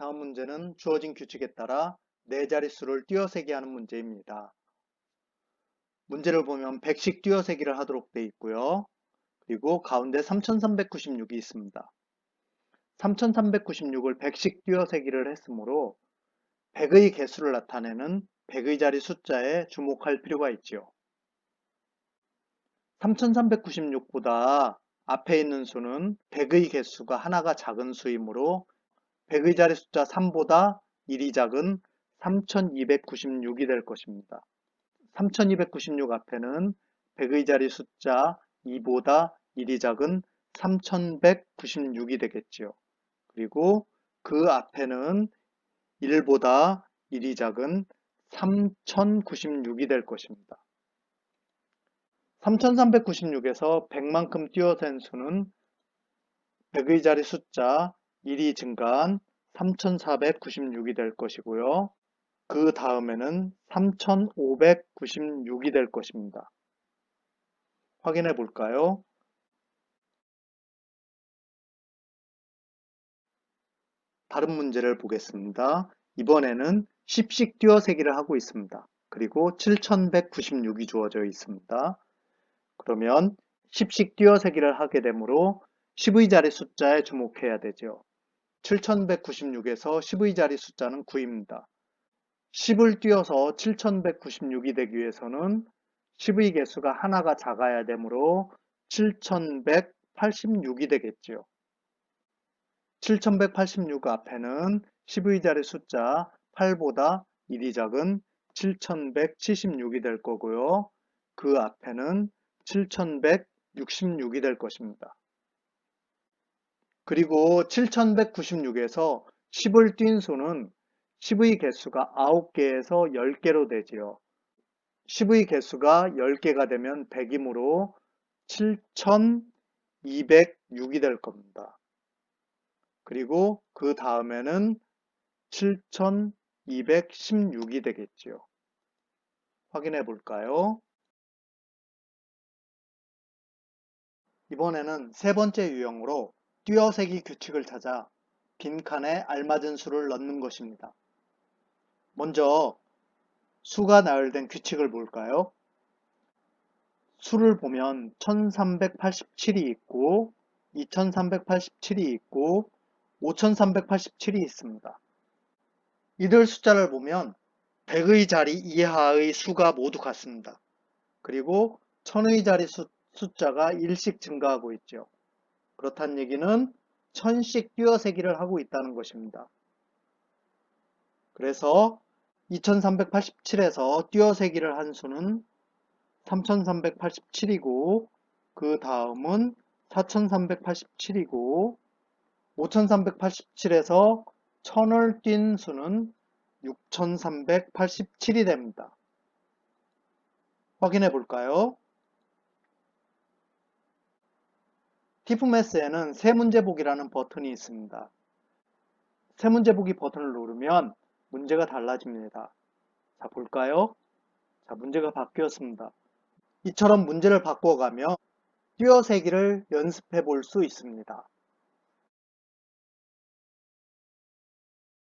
다음 문제는 주어진 규칙에 따라 네 자릿수를 띄어세기 하는 문제입니다. 문제를 보면 100씩 띄어세기를 하도록 되어 있고요. 그리고 가운데 3396이 있습니다. 3396을 100씩 띄어세기를 했으므로 100의 개수를 나타내는 100의 자리 숫자에 주목할 필요가 있지요. 3396보다 앞에 있는 수는 100의 개수가 하나가 작은 수이므로 100의 자리 숫자 3보다 1이 작은 3296이 될 것입니다. 3296 앞에는 100의 자리 숫자 2보다 1이 작은 3196이 되겠지요. 그리고 그 앞에는 1보다 1이 작은 3096이 될 것입니다. 3396에서 100만큼 띄어센 수는 100의 자리 숫자 1이 증가한 3496이 될 것이고요. 그 다음에는 3596이 될 것입니다. 확인해 볼까요? 다른 문제를 보겠습니다. 이번에는 10씩 띄어 세기를 하고 있습니다. 그리고 7196이 주어져 있습니다. 그러면 10씩 띄어 세기를 하게 되므로 10의 자리 숫자에 주목해야 되죠. 7196에서 10의 자리 숫자는 9입니다. 10을 띄어서 7196이 되기 위해서는 10의 개수가 하나가 작아야 되므로 7186이 되겠지요. 7186 앞에는 10의 자리 숫자 8보다 1이 작은 7176이 될 거고요. 그 앞에는 7166이 될 것입니다. 그리고 7196에서 10을 띈 수는 10의 개수가 9개에서 10개로 되지요. 10의 개수가 10개가 되면 100이므로 7206이 될 겁니다. 그리고 그 다음에는 7216이 되겠지요. 확인해 볼까요? 이번에는 세 번째 유형으로 띄어세기 규칙을 찾아 빈칸에 알맞은 수를 넣는 것입니다. 먼저 수가 나열된 규칙을 볼까요? 수를 보면 1387이 있고 2387이 있고 5387이 있습니다. 이들 숫자를 보면 100의 자리 이하의 수가 모두 같습니다. 그리고 1000의 자리 수, 숫자가 1씩 증가하고 있죠. 그렇다는 얘기는 1000씩 띄어세기를 하고 있다는 것입니다. 그래서 2387에서 띄어세기를 한 수는 3387이고 그 다음은 4387이고 5387에서 1000을 띈 수는 6387이 됩니다. 확인해 볼까요? 티프메스에는 세 문제 보기라는 버튼이 있습니다. 세 문제 보기 버튼을 누르면 문제가 달라집니다. 자, 볼까요? 자, 문제가 바뀌었습니다. 이처럼 문제를 바꿔가며 띄어세기를 연습해 볼 수 있습니다.